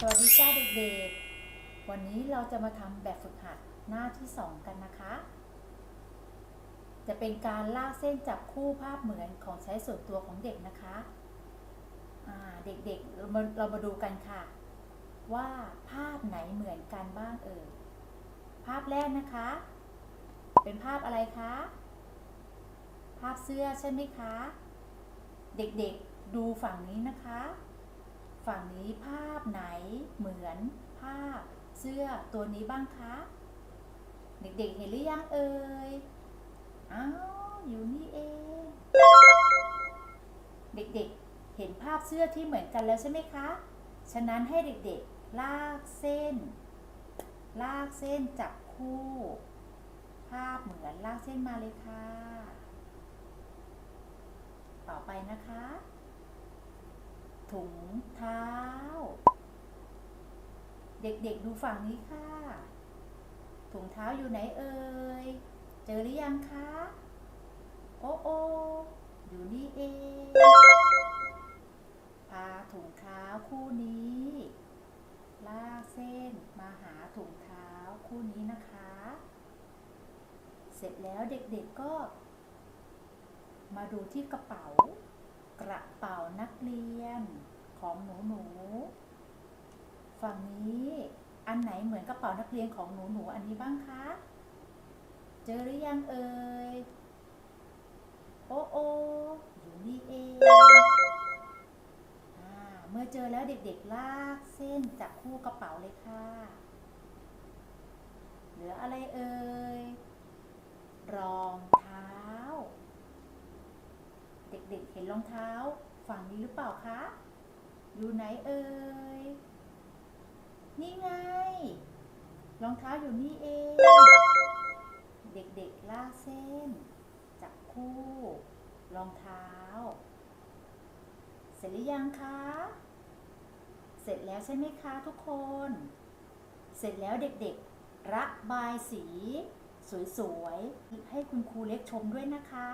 สวัสดีจ้าเด็กๆ วันนี้เราจะมาทำแบบฝึกหัดหน้าที่ 2 กันนะคะ จะเป็นการลากเส้นจับคู่ภาพเหมือนของใช้ส่วนตัวของเด็กนะคะเด็กๆ เรามาเรามาดูกันค่ะ ว่าภาพไหนเหมือนกันบ้างเอ่ย ภาพแรกนะคะ เป็นภาพอะไรคะ ภาพเสื้อใช่ไหมคะ เด็กๆ ดูฝั่งนี้นะคะ ฝั่งนี้ภาพไหน เหมือนภาเสื้อตัวนี้บ้างคะ เด็กๆเห็นหรือยังเอ่ย อ้าวอยู่นี่เอง เด็กๆเห็นภาพเสื้อที่เหมือนกันแล้วใช่ไหมคะ ฉะนั้นให้เด็กๆลากเส้น ลากเส้นจับคู่ ภาพเหมือนลากเส้นมาเลยค่ะ ต่อไปนะคะ ถุงเท้า เด็กๆดูฝั่งนี้ค่ะ ถุงเท้าอยู่ไหนเอ่ย เจอหรือยังคะ โอ้โออยู่นี่เอง พาถุงเท้าคู่นี้ ลากเส้นมาหาถุงเท้าคู่นี้นะคะ เสร็จแล้วเด็กๆก็ มาดูที่กระเป๋า กระเป๋านักเรียนของหนูหนูๆ ฝั่งนี้อันไหนเหมือนกระเป๋านักเรียนของหนูหนูอันนี้บ้างคะ เจอหรือยังเอ่ย โอ้โออยู่นี่เองอาเมื่อเจอแล้วเด็กๆลากเส้นจับคู่กระเป๋าเลยค่ะ เหลืออะไรเอ่ย รองเท้า เด็กๆเห็นรองเท้า ฝั่งนี้หรือเปล่าคะ อยู่ไหนเอ่ย นี่ไง รอง เท้าอยู่นี่เอง เด็กๆลากเส้น จับคู่ รองเท้า เสร็จหรือยังคะ เสร็จแล้วใช่ไหมคะทุกคน เสร็จแล้วเด็กๆ ระบายสี สวยๆ ให้คุณครูเล็กชมด้วยนะคะ